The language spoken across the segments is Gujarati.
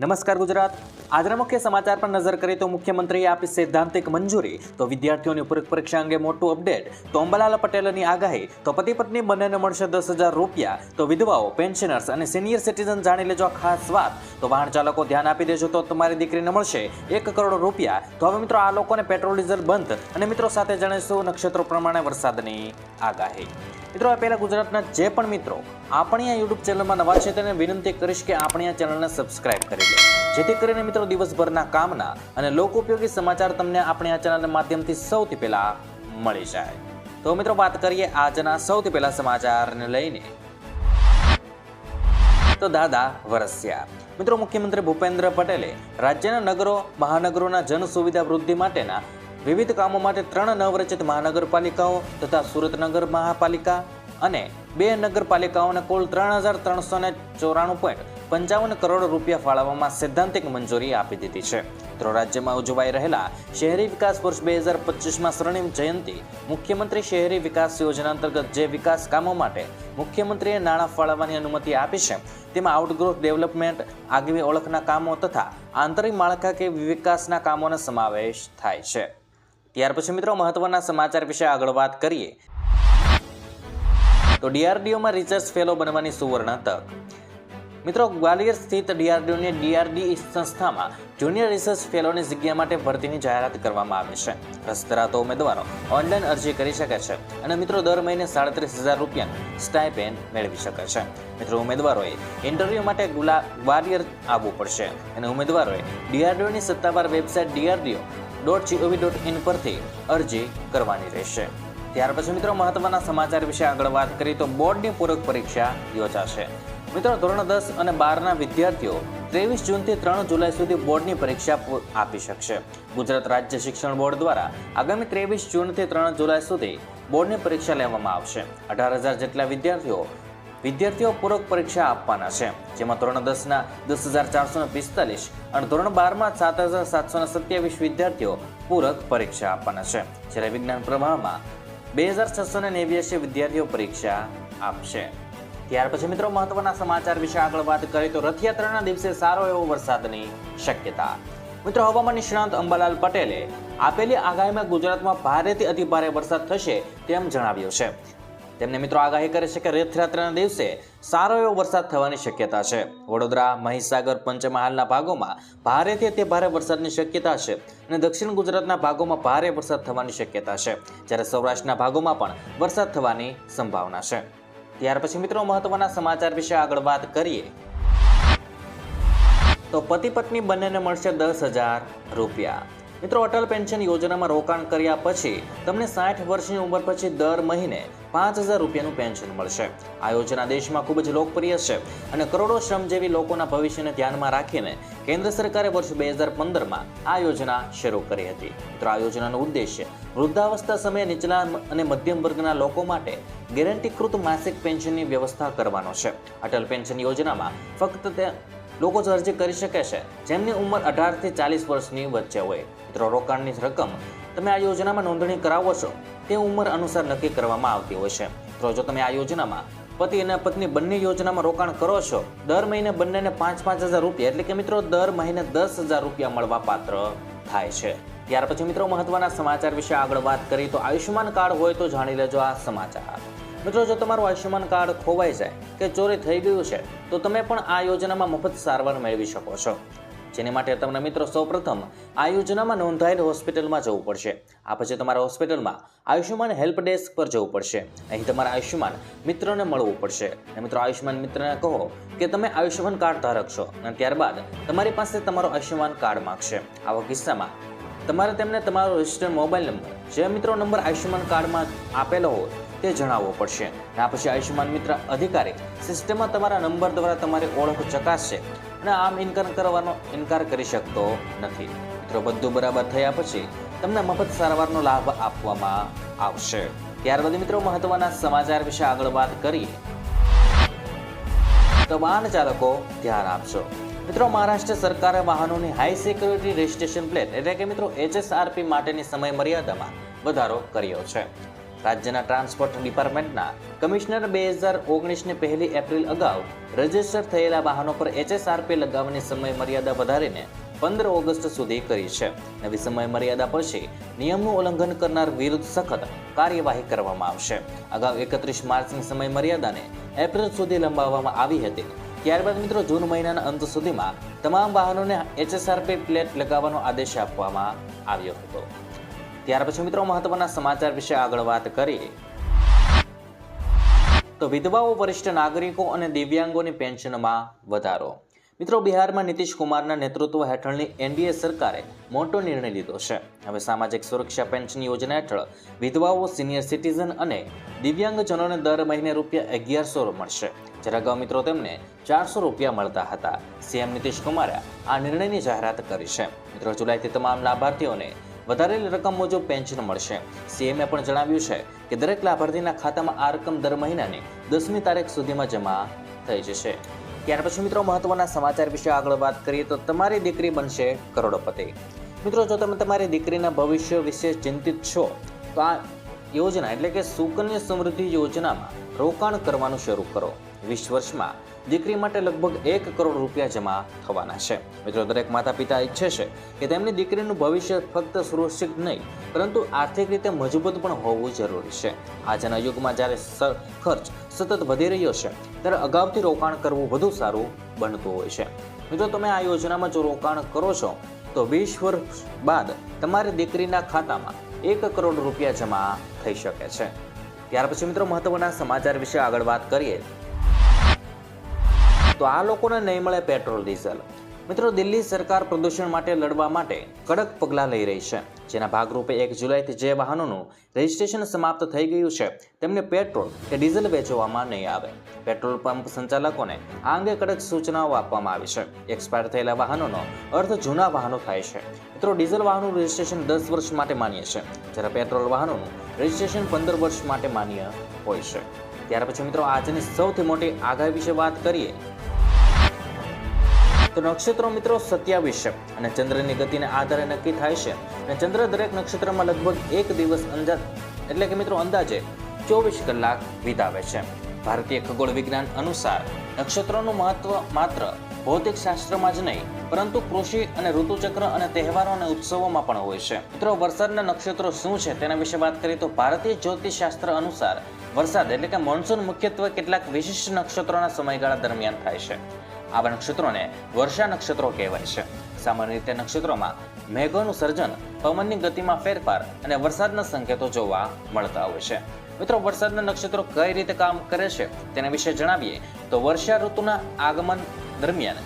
નમસ્કાર ગુજરાત. આજના મુખ્ય સમાચાર પર નજર કરીએ તો મુખ્યમંત્રીએ આપી સૈદ્ધાંતિક મંજૂરી. તો વિદ્યાર્થીઓની પૂરક પરીક્ષા અંગે મોટું અપડેટ. તો અંબાલાલ પટેલની આગાહી. તો પતિ પત્ની બંનેને મળશે દસ હજાર રૂપિયા. તો વિધવાઓ પેન્શનર્સ અને સિનિયર સિટીઝન જાણી લેજો ખાસ વાત. તો વાહન ચાલકો ધ્યાન આપી દેજો તો તમારી દીકરીને મળશે એક કરોડ રૂપિયા. તો હવે મિત્રો આ લોકોને પેટ્રોલ ડીઝલ બંધ. અને મિત્રો સાથે જણાવીશું નક્ષત્રો પ્રમાણે વરસાદની આગાહી. મિત્રો પહેલા ગુજરાતના જે પણ મિત્રો આપણી આ યુટ્યુબ ચેનલમાં નવા છે તેને વિનંતી કરીશ કે આપણી આ ચેનલને સબસ્ક્રાઇબ કરી લે. જેથી કરીને મિત્રો, દિવસભરના કામના અને લોક ઉપયોગી સમાચાર તમને આપણી આ ચેનલના માધ્યમથી સૌથી પહેલાં મળી જાય. તો મિત્રો, વાત કરીએ આજના સૌથી પહેલા સમાચારને લઈને. તો દાદા વરસ્યા. મિત્રો, મુખ્યમંત્રી ભૂપેન્દ્ર પટેલે રાજ્યના નગરો, મહાનગરોના જન સુવિધા વૃદ્ધિ માટેના વિવિધ કામો માટે ત્રણ નવરચિત મહાનગરપાલિકાઓ તથા સુરતનગર મહાપાલિકા અને બે નગરપાલિકાઓને કુલ ત્રણ હજાર ત્રણસો ને ચોરાણું પોઈન્ટ પંચાવન કરોડ રૂપિયા ફાળવવામાં સૈદ્ધાંતિક મંજૂરી આપી દીધી છે. મિત્રો રાજ્યમાં ઉજવાઈ રહેલા શહેરી વિકાસ વર્ષ બે હજાર પચીસમાં સ્વર્ણિમ જયંતિ મુખ્યમંત્રી શહેરી વિકાસ યોજના અંતર્ગત જે વિકાસ કામો માટે મુખ્યમંત્રીએ નાણાં ફાળવવાની અનુમતિ આપી છે, તેમાં આઉટગ્રોથ ડેવલપમેન્ટ આગવી ઓળખના કામો તથા આંતરિક માળખાકીય વિકાસના કામોનો સમાવેશ થાય છે. ત્યાર પછી મિત્રો મહત્વના સમાચાર વિશે આગળ વાત કરીએ. તો ડીઆરડીઓમાં રિસર્ચ ફેલો બનવાની સુવર્ણ તક. મિત્રો ગ્વાલિયર સ્થિત ડીઆરડીઓની ડીઆરડી સંસ્થામાં જુનિયર રિસર્ચ ફેલોની જગ્યા માટે ભરતીની જાહેરાત કરવામાં આવી છે. રસ ધરાવતો ઉમેદવારો ઓનલાઈન અરજી કરી શકે છે અને મિત્રો દર મહિને સાડત્રીસ હજાર રૂપિયાનું સ્ટાઇપેન્ડ મેળવી શકે છે. મિત્રો ઉમેદવારોએ ઇન્ટરવ્યૂ માટે ગુલા, ગ્વાલિયર આવવું પડશે અને ઉમેદવારોએ ડીઆરડીઓની સત્તાવાર website DRDO dot GOV dot in પરથી અરજી કરવાની રહેશે. ત્યાર પછી મિત્રો મહત્વના સમાચાર વિશે આગળ વાત કરીએ તો બોર્ડની પૂરક પરીક્ષા યોજાશે. મિત્રો ધોરણ દસ અને બારના વિદ્યાર્થીઓ ત્રેવીસ જૂનથી ત્રણ જુલાઈ સુધી બોર્ડની પરીક્ષા આપી શકશે. ગુજરાત રાજ્ય શિક્ષણ બોર્ડ દ્વારા આગામી ત્રેવીસ જૂનથી ત્રણ જુલાઈ સુધી બોર્ડની પરીક્ષા લેવામાં આવશે. અઢાર હજાર જેટલા વિદ્યાર્થીઓ વિદ્યાર્થીઓ પૂરક પરીક્ષા આપવાના છે, જેમાં ધોરણ દસના દસ હજાર ચારસો પિસ્તાલીસ અને ધોરણ બારમાં સાત હજાર સાતસો સત્યાવીસ વિદ્યાર્થીઓ પૂરક પરીક્ષા આપવાના છે. જ્યારે વિજ્ઞાન પ્રવાહમાં બે હજાર છસો ને નેવ્યાસી વિદ્યાર્થીઓ પરીક્ષા આપશે. ત્યાર પછી મિત્રો મહત્વના સમાચાર વિશે આગળ વાત કરીએ તો રથયાત્રાના દિવસે સારો એવો વરસાદની શક્યતા. મિત્રો હવામાન નિષ્ણાંત અંબાલાલ પટેલે આપેલી આગાહીમાં ગુજરાતમાં ભારેથી અતિભારે વરસાદ થશે તેમ જણાવ્યું છે. તેમને મિત્રો આગાહી કરે છે કે રથયાત્રાના દિવસે સારો એવો વરસાદ થવાની શક્યતા છે. વડોદરા, મહીસાગર, પંચમહાલના ભાગોમાં ભારેથી અતિ ભારે વરસાદની શક્યતા છે અને દક્ષિણ ગુજરાતના ભાગોમાં ભારે વરસાદ થવાની શક્યતા છે. જ્યારે સૌરાષ્ટ્રના ભાગોમાં પણ વરસાદ થવાની સંભાવના છે. ત્યાર પછી મિત્રો મહત્વના સમાચાર વિશે આગળ વાત કરીએ. તો પતિ પત્ની બંનેને મળશે દસ હજાર રૂપિયા. મિત્રો અટલ પેન્શન યોજનામાં રોકાણ કર્યા પછી તમને સાઠ વર્ષની ઉંમર પછી દર મહિને પાંચ હજાર રૂપિયાનું પેન્શન મળશે. આ યોજના દેશમાં ખૂબ જ લોકપ્રિય છે અને કરોડો શ્રમજીવી લોકોના ભવિષ્યને ધ્યાનમાં રાખીને કેન્દ્ર સરકારે વર્ષ બે હજાર પંદરમાં આ યોજના શરૂ કરી હતી. મિત્રો, આ યોજનાનો ઉદ્દેશ્ય વૃદ્ધાવસ્થા સમયે નીચલા અને મધ્યમ વર્ગના લોકો માટે ગેરંટીકૃત માસિક પેન્શનની વ્યવસ્થા કરવાનો છે. અટલ પેન્શન યોજનામાં ફક્ત તે લોકો જ અરજી કરી શકે છે જેમની ઉંમર અઢારથી ચાલીસ વર્ષની વચ્ચે હોય. મિત્રો, રોકાણની રકમ તમે આ યોજનામાં નોંધણી કરાવો છો, તે ઉંમર અનુસાર નક્કી કરવામાં આવતી હોય છે. મિત્રો જો તમે આ યોજનામાં પતિ અને પત્ની બંને યોજનામાં રોકાણ કરો છો, દર મહિને બંનેને પાંચ પાંચ હજાર રૂપિયા, એટલે કે મિત્રો દર મહિને દસ હજાર રૂપિયા મળવા પાત્ર થાય છે. ત્યાર પછી મિત્રો મહત્વના સમાચાર વિશે આગળ વાત કરી, તો આયુષ્યમાન કાર્ડ હોય તો જાણી લેજો આ સમાચાર. મિત્રો જો તમારું આયુષ્યમાન કાર્ડ ખોવાઈ જાય કે ચોરી થઈ ગયું છે, તો તમે પણ આ યોજનામાં મફત સારવાર મેળવી શકો છો. જેની માટે તમને મિત્રો સૌપ્રથમ આ યોજનામાં નોંધાયેલ હોસ્પિટલમાં જવું પડશે. આ પછી તમારા હોસ્પિટલમાં આયુષ્યમાન હેલ્પ ડેસ્ક પર જવું પડશે. અહીં તમારા આયુષ્યમાન મિત્રને મળવું પડશે. અને મિત્રો આયુષ્યમાન મિત્રને કહો કે તમે આયુષ્યમાન કાર્ડ ધારક છો અને ત્યારબાદ તમારી પાસે તમારો આયુષ્યમાન કાર્ડ માગશે. આવા કિસ્સામાં તમારે તેમને તમારો રજિસ્ટર્ડ મોબાઈલ નંબર જે મિત્રો નંબર આયુષ્યમાન કાર્ડમાં આપેલો હોય તે જણાવવો પડશે. અને આ પછી આયુષ્યમાન મિત્ર અધિકારી સિસ્ટમમાં તમારા નંબર દ્વારા તમારી ઓળખ ચકાસશે અને આમ ઇનકાર કરવાનો ઇનકાર કરી શકતો નથી. મિત્રો, બધું બરાબર થયા પછી તમને મફત સારવારનો લાભ આપવામાં આવશે. ત્યારબાદ મિત્રો, મહત્વના સમાચાર વિશે આગળ વાત કરીએ. તો વાહન ચાલકો ધ્યાન આપશો. મિત્રો, મહારાષ્ટ્ર સરકારે વાહનોની હાઈ સિક્યુરિટી રજિસ્ટ્રેશન પ્લેટ એટલે કે મિત્રો એચએસઆરપી માટેની સમય મર્યાદામાં વધારો કર્યો છે. રાજ્યના ટ્રાન્સપોર્ટ ડિપાર્ટમેન્ટના કમિશનર બે હજાર ઓગણીસની પહેલી એપ્રિલ અગાઉ રજિસ્ટર થયેલા વાહનો પર એચએસઆરપી લગાવવાની સમય મર્યાદા વધારીને પંદર ઓગસ્ટ સુધી કરી છે. નવી સમય મર્યાદા પછી નિયમનું ઉલ્લંઘન કરનાર વિરુદ્ધ સખત કાર્યવાહી કરવામાં આવશે. અગાઉ એકત્રીસ માર્ચની સમય મર્યાદાને એપ્રિલ સુધી લંબાવવામાં આવી હતી. ત્યારબાદ મિત્રો, જૂન મહિનાના અંત સુધીમાં તમામ વાહનોને એચએસઆરપી પ્લેટ લગાવવાનો આદેશ આપવામાં આવ્યો હતો. ત્યાર પછી મિત્રો મહત્વના સમાચાર વિશે આગળ વાત કરીએ. તો વિધવાઓ વરિષ્ઠ નાગરિકો અને દિવ્યાંગોની પેન્શનમાં વધારો. મિત્રો બિહારમાં નીતિશ કુમારના નેતૃત્વ હેઠળની એનડીએ સરકારે મોટો નિર્ણય લીધો છે. હવે સામાજિક સુરક્ષા પેન્શન યોજના હેઠળ વિધવાઓ સિનિયર સિટીઝન અને દિવ્યાંગજનોને દર મહિને રૂપિયા અગિયારસો મળશે. જ્યારે અગાઉ મિત્રો તેમને ચારસો રૂપિયા મળતા હતા. સીએમ નીતિશ કુમારે આ નિર્ણયની જાહેરાત કરી છે. મિત્રો જુલાઈથી તમામ લાભાર્થીઓને વધારેલી રકમ મુજબ પેન્શન મળશે. સીએમએ પણ જણાવ્યું છે કે દરેક લાભાર્થીના ખાતામાં આ રકમ દર મહિનાની દસમી તારીખ સુધીમાં જમા થઈ જશે. ત્યાર પછી મિત્રો મહત્વના સમાચાર વિશે આગળ વાત કરીએ તો તમારી દીકરી બનશે કરોડપતિ. મિત્રો જો તમે તમારી દીકરીના ભવિષ્ય વિશે ચિંતિત છો, તો આ યોજના એટલે કે સુકન્યા સમૃદ્ધિ યોજનામાં રોકાણ કરવાનું શરૂ કરો. વીસ વર્ષમાં દીકરી માટે લગભગ એક કરોડ રૂપિયા જમા થવાના છે. મિત્રો, દરેક માતા પિતા ઈચ્છે છે કે તેમની દીકરીનું ભવિષ્ય ફક્ત સુરક્ષિત નહીં, પરંતુ આર્થિક રીતે મજબૂત પણ હોવું જરૂરી છે. આજના યુગમાં જ્યારે ખર્ચ સતત વધી રહ્યો છે, ત્યારે અગાઉથી રોકાણ કરવું વધુ સારું બનતું હોય છે. મિત્રો, તમે આ યોજનામાં જો રોકાણ કરો છો, તો વીસ વર્ષ બાદ તમારી દીકરીના ખાતામાં એક કરોડ રૂપિયા જમા થઈ શકે છે. ત્યાર પછી મિત્રો, મહત્વના સમાચાર વિશે આગળ વાત કરીએ. તો આ લોકોને નહીં મળે પેટ્રોલ, ડીઝલ. મિત્રો, દિલ્હી સરકાર પ્રદૂષણ માટે લડવા માટે કડક પગલાં લઈ રહી છે. જેના ભાગરૂપે એક જુલાઈથી જે વાહનોનું રજિસ્ટ્રેશન સમાપ્ત થઈ ગયું છે, તેમને પેટ્રોલ કે ડીઝલ વેચવામાં નહીં આવે. પેટ્રોલ પંપ સંચાલકોને આ અંગે કડક સૂચનાઓ આપવામાં આવી છે. એક્સપાયર થયેલા વાહનોનો અર્થ જૂના વાહનો થાય છે. મિત્રો, ડીઝલ વાહનનું રજિસ્ટ્રેશન દસ વર્ષ માટે માન્ય છે. જ્યારે પેટ્રોલ વાહનોનું રજિસ્ટ્રેશન પંદર વર્ષ માટે માન્ય હોય છે. ત્યાર પછી મિત્રો, આજની સૌથી મોટી આગાહી વિશે વાત કરીએ તો નક્ષત્રો મિત્રો સત્યાવીસ છે અને ચંદ્રની ગતિને આધારે નક્કી થાય છે. અને ચંદ્ર દરેક નક્ષત્રમાં લગભગ એક દિવસ અંદાજ એટલે કે મિત્રો અંદાજે ચોવીસ કલાક વિતાવે છે. ભારતીય ખગોળ વિજ્ઞાન અનુસાર નક્ષત્રોનું મહત્વ માત્ર ભૌતિક શાસ્ત્રમાં જ નહીં, પરંતુ કૃષિ અને ઋતુચક્ર અને તહેવારો અને ઉત્સવોમાં પણ હોય છે. મિત્રો, વરસાદના નક્ષત્રો શું છે તેના વિશે વાત કરીએ તો ભારતીય જ્યોતિષશાસ્ત્ર અનુસાર વરસાદ એટલે કે મોન્સૂન મુખ્યત્વે કેટલાક વિશિષ્ટ નક્ષત્રોના સમયગાળા દરમિયાન થાય છે. આવા નક્ષત્રોને વર્ષા નક્ષત્રો કહેવાય છે. સામાન્ય રીતે નક્ષત્રોમાં મેઘોનું સર્જન પવનની ગતિમાં ફેરફાર અને વરસાદના સંકેતો જોવા મળતા હોય છે. મિત્રો, વરસાદના નક્ષત્રો કઈ રીતે કામ કરે છે તેના વિશે જણાવીએ તો વર્ષા ઋતુના આગમન દરમિયાન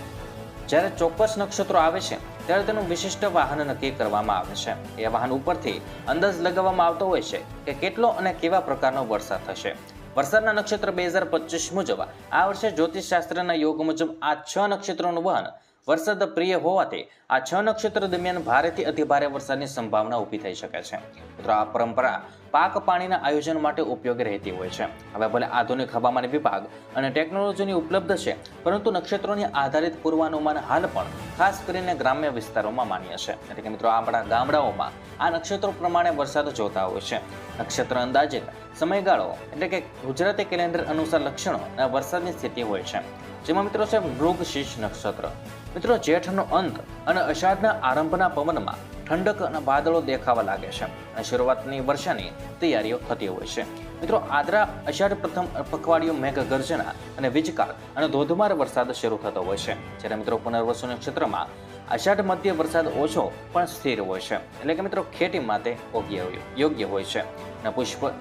જ્યારે ચોક્કસ નક્ષત્રો આવે છે, ત્યારે તેનું વિશિષ્ટ વાહન નક્કી કરવામાં આવે છે. એ વાહન ઉપરથી અંદાજ લગાવવામાં આવતો હોય છે કે કેટલો અને કેવા પ્રકારનો વરસાદ થશે. વરસાદના નક્ષત્ર બે હજાર પચીસ મુજબ, આ વર્ષે જ્યોતિષશાસ્ત્રના યોગ મુજબ આ છ નક્ષત્રોનું વહન વરસાદ પ્રિય હોવાથી આ છ નક્ષત્ર દરમિયાન ભારેથી અતિભારે વરસાદની સંભાવના ઊભી થઈ શકે છે. મિત્રો, આ પરંપરા પાક પાણીના આયોજન માટે ઉપયોગી રહેતી હોય છે. હવે ભલે આધુનિક હવામાન વિભાગ અને ટેકનોલોજીની ઉપલબ્ધ છે, પરંતુ નક્ષત્રોની આધારિત પૂર્વાનુમાન હાલ પણ ખાસ કરીને ગ્રામ્ય વિસ્તારોમાં માન્ય છે. એટલે કે મિત્રો, આપણા ગામડાઓમાં આ નક્ષત્રો પ્રમાણે વરસાદ જોતા હોય છે. નક્ષત્ર અંદાજિત સમયગાળો એટલે કે ગુજરાતી કેલેન્ડર અનુસાર લક્ષણો અને વરસાદની સ્થિતિ હોય છે. જેમાં મિત્રો છે મૃગશીર્ષ નક્ષત્ર. મિત્રો જેઠનો અંત અને અષાઢના આરંભના પવનમાં ઠંડક અને વાદળો દેખાવા લાગે છે અને શરૂઆતની વર્ષાની તૈયારીઓ થતી હોય છે. મિત્રો આદરા, અષાઢ પ્રથમ પખવાડિયો મેઘ ગર્જના અને વીજકાળ અને ધોધમાર વરસાદ શરૂ થતો હોય છે. જ્યારે મિત્રો પુનર્વસુ નક્ષત્રમાં અષાઢ મધ્ય વરસાદ ઓછો પણ સ્થિર હોય છે. એટલે કે મિત્રો ખેતી માટે યોગ્ય યોગ્ય હોય છે. અને પુષ્પ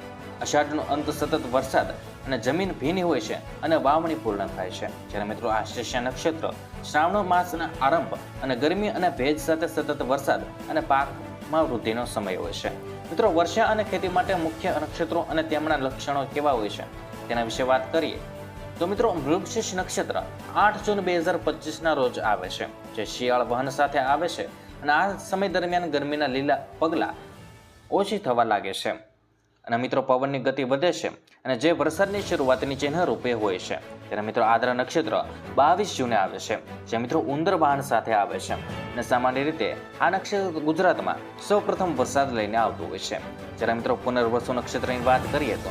અષાઢનો અંત સતત વરસાદ અને જમીન ભીની હોય છે અને વાવણી પૂર્ણ થાય છે. જ્યારે મિત્રો આ શિષ્ય નક્ષત્ર શ્રાવણ માસના આરંભ અને ગરમી અને ભેજ સાથે સતત વરસાદ અને પાકમાં વૃદ્ધિનો સમય હોય છે. મિત્રો વર્ષા અને ખેતી માટે મુખ્ય નક્ષત્રો અને તેમના લક્ષણો કેવા હોય છે? તેના વિશે વાત કરીએ. તો મિત્રો મૃગશીર્ષ નક્ષત્ર આઠ જૂન બે હજાર પચીસના રોજ આવે છે. જે શિયાળ વહન સાથે આવે છે અને આ સમય દરમિયાન ગરમીના લીલા પગલાં ઓછી થવા લાગે છે. અને મિત્રો, પવનની ગતિ વધે છે અને જે વરસાદની શરૂઆતની ચિહ્ન રૂપે હોય છે. ત્યારે મિત્રો, આદ્રા નક્ષત્ર બાવીસ જૂને આવે છે. જે મિત્રો, ઉંદર વાહન સાથે આવે છે અને સામાન્ય રીતે આ નક્ષત્ર ગુજરાતમાં સૌપ્રથમ વરસાદ લઈને આવતું હોય છે. જ્યારે મિત્રો, પુનર્વસુ નક્ષત્રની વાત કરીએ તો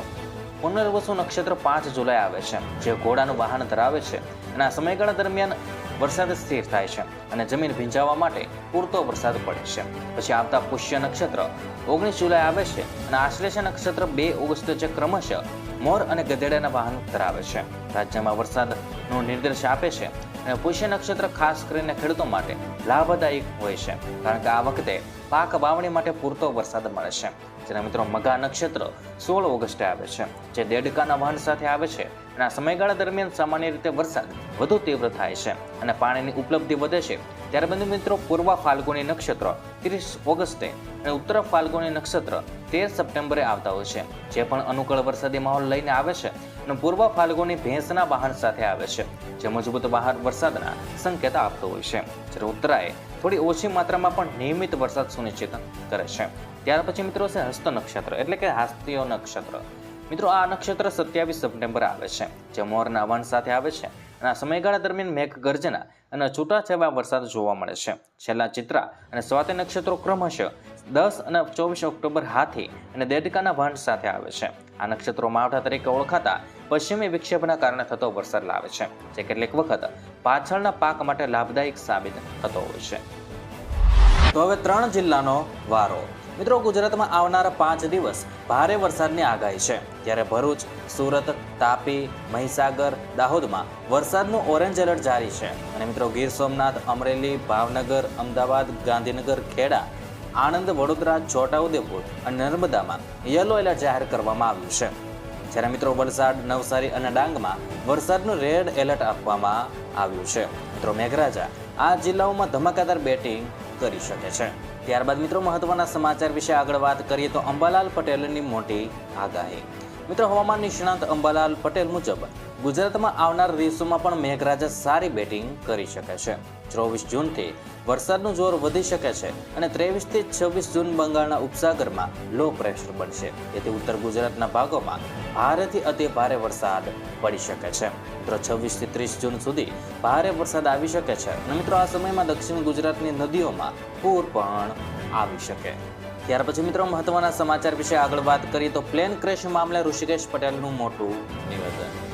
પુનર્વસુ નક્ષત્ર પાંચ જુલાઈ આવે છે. જે ઘોડાનું વાહન ધરાવે છે અને આ સમયગાળા દરમિયાન વરસાદ સ્થિર થાય છે અને જમીન ભીંજાવવા માટે પૂરતો વરસાદ પડે છે. પછી આવતા પુષ્ય નક્ષત્ર ઓગણીસ જુલાઈ આવે છે અને આશ્લેષ નક્ષત્ર બે ઓગસ્ટ જે ક્રમશઃ મોર અને ગધેડાના વાહન ધરાવે છે. રાજ્યમાં વરસાદનો નિર્દેશ આપે છે અને પુષ્ય નક્ષત્ર ખાસ કરીને ખેડૂતો માટે લાભદાયક હોય છે. કારણ કે આ વખતે પાક વાવણી માટે પૂરતો વરસાદ મળે છે. જેના મિત્રો મગા નક્ષત્ર સોળ ઓગસ્ટે આવે છે. જે દેડકાના વાહન સાથે આવે છે અને આ સમયગાળા દરમિયાન સામાન્ય રીતે વરસાદ વધુ તીવ્ર થાય છે અને પાણીની ઉપલબ્ધિ વધે છે. ત્યારે બંને મિત્રો પૂર્વ ફાલ્ગુની નક્ષત્ર ત્રીસ ઓગસ્ટે અને ઉત્તર ફાલ્ગુની નક્ષત્ર તેર સપ્ટેમ્બરે આવતા હોય છે. જે પણ અનુકૂળ વરસાદી માહોલ લઈને આવે છે અને પૂર્વ ફાલ્ગુની ભેંસના વાહન સાથે આવે છે, જે મજબૂત બહાર વરસાદના સંકેત આપતો હોય છે. જ્યારે ઉત્તરાએ થોડી ઓછી માત્રામાં પણ નિયમિત વરસાદ સુનિશ્ચિત કરે છે. ત્યાર પછી મિત્રો છે હસ્ત નક્ષત્ર, એટલે કે હાસ્તીઓ નક્ષત્ર. મિત્રો, આ નક્ષત્ર સત્યાવીસ સપ્ટેમ્બર આવે છે. જે મોરના વન સાથે આવે છે અને આ સમયગાળા દરમિયાન મેઘ ગર્જના અને છૂટાછવાયા વરસાદ જોવા મળે છે. છેલ્લા ચિત્રા અને સ્વાતિ નક્ષત્રો ક્રમશઃ દસ અને ચોવીસ ઓક્ટોબર હાથી અને દેડકાના ભાંડ સાથે આવે છે. આ નક્ષત્રો માવઠા તરીકે ઓળખાતા પશ્ચિમી વિક્ષેપના કારણે થતો વરસાદ લાવે છે, જે કેટલીક વખત પાછળના પાક માટે લાભદાયક સાબિત થતો હોય છે. તો હવે ત્રણ જિલ્લાનો વારો. મિત્રો, ગુજરાતમાં આવનારા પાંચ દિવસ ભારે વરસાદની આગાહી છે. ત્યારે ભરૂચ, સુરત, તાપી, મહીસાગર, દાહોદમાં વરસાદનું ઓરેન્જ એલર્ટ જારી છે. અને મિત્રો, ગીર સોમનાથ, અમરેલી, ભાવનગર, અમદાવાદ, ગાંધીનગર, ખેડા, આણંદ, વડોદરા, છોટાઉદેપુર અને નર્મદામાં યલો એલર્ટ જાહેર કરવામાં આવ્યું છે. જ્યારે મિત્રો, વલસાડ, નવસારી અને ડાંગમાં વરસાદનું રેડ એલર્ટ આપવામાં આવ્યું છે. મિત્રો, મેઘરાજા આ જિલ્લાઓમાં ધમાકાદાર બેટિંગ કરી શકે છે. ત્યારબાદ મિત્રો મહત્વના સમાચાર વિશે આગળ વાત કરીએ તો અંબાલાલ પટેલની મોટી આગાહી. મિત્રો હવામાન નિષ્ણાંત અંબાલાલ પટેલ મુજબ ગુજરાતમાં આવનાર દિવસોમાં પણ મેઘરાજા સારી બેટિંગ કરી શકે છે. ચોવીસ જૂનથી વરસાદનું જોર વધી શકે છે અને ત્રેવીસથી છવ્વીસ જૂન બંગાળના ઉપસાગરમાં લો પ્રેશર બનશે. તેથી ઉત્તર ગુજરાતના ભાગોમાં ભારેથી અતિ ભારે વરસાદ પડી શકે છે. મિત્રો, છવ્વીસથી ત્રીસ જૂન સુધી ભારે વરસાદ આવી શકે છે અને મિત્રો, આ સમયમાં દક્ષિણ ગુજરાતની નદીઓમાં પૂર પણ આવી શકે. ત્યાર પછી મિત્રો, મહત્વના સમાચાર વિશે આગળ વાત કરીએ તો પ્લેન ક્રેશ મામલે ઋષિકેશ પટેલનું મોટું નિવેદન.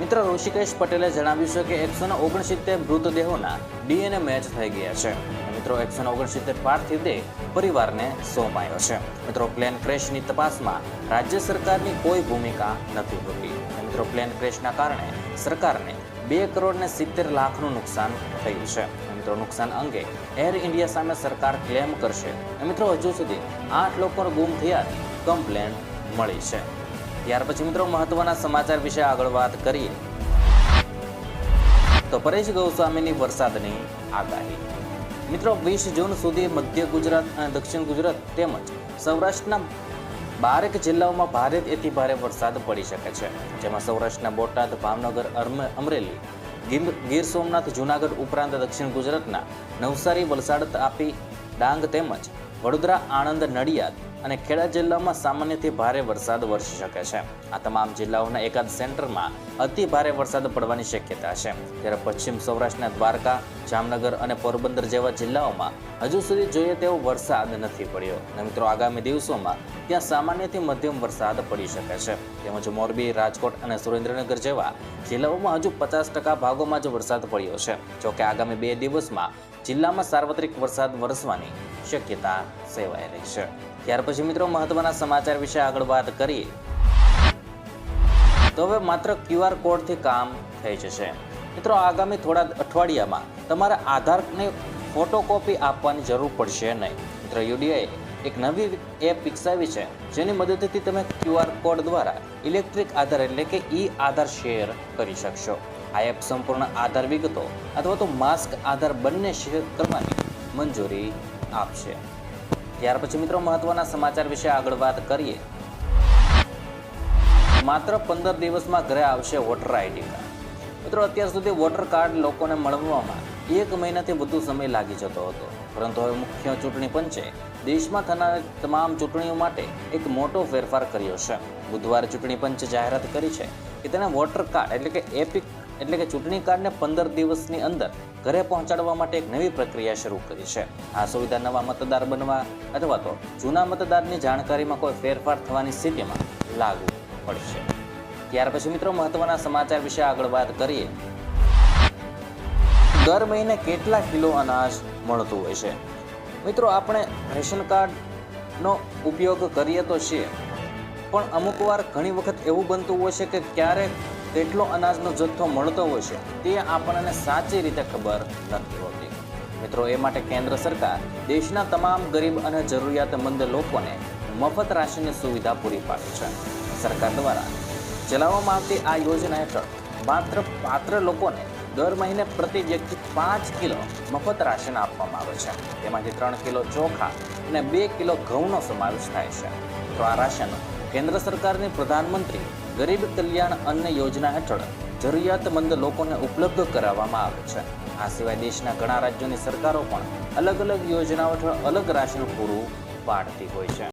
મિત્ર ઋષિકેશ પટેલે જણાવ્યું છે કે એકસો ઓગણસિત્તેર મૃતદેહોના ડીએનએ મેચ થઈ ગયા છે. મિત્રો, એકસો ઓગણસિત્તેર પાર્થિવ દેહ પરિવારને સોંપાયો છે. મિત્રો, પ્લેન ક્રેશની તપાસમાં રાજ્ય સરકારની કોઈ ભૂમિકા નથી હોતી. મિત્રો, પ્લેન ક્રેશના કારણે સરકારને બે કરોડ ને સિત્તેર લાખનું નુકસાન થયું છે. મિત્રો, નુકસાન અંગે એર ઇન્ડિયા સામે સરકાર ક્લેમ કરશે. મિત્રો, હજુ સુધી આઠ લોકો ગુમ થયાની કમ્પ્લેન મળી છે. ત્યાર પછી મિત્રો મહત્વના સમાચાર વિશે આગળ વાત કરીએ. તો પરેશ ગૌસ્વામીની વરસાદની આગાહી. મિત્રો, વીસ જૂન સુધી મધ્ય ગુજરાત અને દક્ષિણ ગુજરાત તેમજ સૌરાષ્ટ્રના બારેક જિલ્લાઓમાં ભારે એથી ભારે વરસાદ પડી શકે છે. જેમાં સૌરાષ્ટ્રના બોટાદ, ભાવનગર અમરેલી ગીર સોમનાથ, જૂનાગઢ ઉપરાંત દક્ષિણ ગુજરાતના નવસારી, વલસાડ, તાપી, ડાંગ તેમજ વડોદરા, આણંદ, નડિયાદ અને ખેડા જિલ્લામાં સામાન્યથી ભારે વરસાદ વરસી શકે છે. આ તમામ જિલ્લાઓના એકાદ સેન્ટરમાં અતિ ભારે વરસાદ પડવાની શક્યતા છે. ત્યારે પશ્ચિમ સૌરાષ્ટ્રના દ્વારકા, જામનગર અને પોરબંદર જેવા જિલ્લાઓમાં હજુ સુધી જોઈએ તેવો વરસાદ નથી પડ્યો. અને મિત્રો, આગામી દિવસોમાં ત્યાં સામાન્યથી મધ્યમ વરસાદ પડી શકે છે. તેમજ મોરબી, રાજકોટ અને સુરેન્દ્રનગર જેવા જિલ્લાઓમાં હજુ પચાસ ટકા ભાગોમાં જ વરસાદ પડ્યો છે. જોકે આગામી બે દિવસમાં જિલ્લામાં સાર્વત્રિક વરસાદ વરસવાની શક્યતા સેવાઈ રહી છે. ત્યાર પછી મિત્રો મહત્વના સમાચાર વિશે આગળ વાત કરીએ. તો હવે માત્ર ક્યુઆર કોડથી કામ થઈ જશે. મિત્રો આગામી થોડા અઠવાડિયામાં તમારા આધારને ફોટોકોપી આપવાની જરૂર પડશે નહીં. મિત્રો યુડીઆઈ એક નવી એપ વિકસાવી છે, જેની મદદથી તમે ક્યુઆર કોડ દ્વારા ઇલેક્ટ્રિક આધાર એટલે કે ઈ આધાર શેર કરી શકશો. આ એપ સંપૂર્ણ આધાર વિગતો અથવા તો માસ્ક આધાર બંને શેર કરવાની મંજૂરી આપશે. ત્યાર પછી મિત્રો મહત્વના સમાચાર વિશે આગળ વાત કરીએ. માત્ર પંદર દિવસમાં ઘરે આવશે વોટર આઈડી કાર્ડ મિત્રો, અત્યાર સુધી વોટર કાર્ડ લોકોને મળવામાં એક મહિનાથી વધુ સમય લાગી જતો હતો. પરંતુ હવે મુખ્ય ચૂંટણી પંચે દેશમાં થનાર તમામ ચૂંટણીઓ માટે એક મોટો ફેરફાર કર્યો છે. બુધવારે ચૂંટણી પંચે જાહેરાત કરી છે કે તેને વોટર કાર્ડ એટલે કે એપિક એટલે કે ચૂંટણી કાર્ડને પંદર દિવસની અંદર ઘરે પહોંચાડવા માટે એક નવી પ્રક્રિયા શરૂ કરી છે. આ સુવિધા નવા મતદાર બનવા અથવા તો જૂના મતદારની જાણકારીમાં કોઈ ફેરફાર થવાની સ્થિતિમાં લાગુ પડશે. ત્યાર પછી મિત્રો મહત્વના સમાચાર વિશે આગળ વાત કરીએ. દર મહિને કેટલા કિલો અનાજ મળતું હોય છે? મિત્રો આપણે રેશન કાર્ડનો ઉપયોગ કરીએ તો છીએ. પણ અમુક વાર ઘણી વખત એવું બનતું હોય છે કે ક્યારેક કેટલો અનાજનો જથ્થો મળતો હોય છે તે આપણને સાચી રીતે ખબર નથી હોતી. મિત્રો, એ માટે કેન્દ્ર સરકાર દેશના તમામ ગરીબ અને જરૂરિયાતમંદ લોકોને મફત રાશનની સુવિધા પૂરી પાડે છે. સરકાર દ્વારા ચલાવવામાં આવતી આ યોજના હેઠળ માત્ર પાત્ર લોકોને દર મહિને પ્રતિ વ્યક્તિ પાંચ કિલો મફત રાશન આપવામાં આવે છે. તેમાંથી ત્રણ કિલો ચોખા અને બે કિલો ઘઉંનો સમાવેશ થાય છે. તો આ રાશન કેન્દ્ર સરકારની પ્રધાનમંત્રી ગરીબ કલ્યાણ અન્ન યોજના હેઠળ જરૂરિયાતમંદ લોકોને ઉપલબ્ધ કરાવવામાં આવે છે. આ સિવાય દેશના ઘણા રાજ્યોની સરકારો પણ અલગ અલગ યોજનાઓ હેઠળ અલગ રાશન પૂરું પાડતી હોય છે.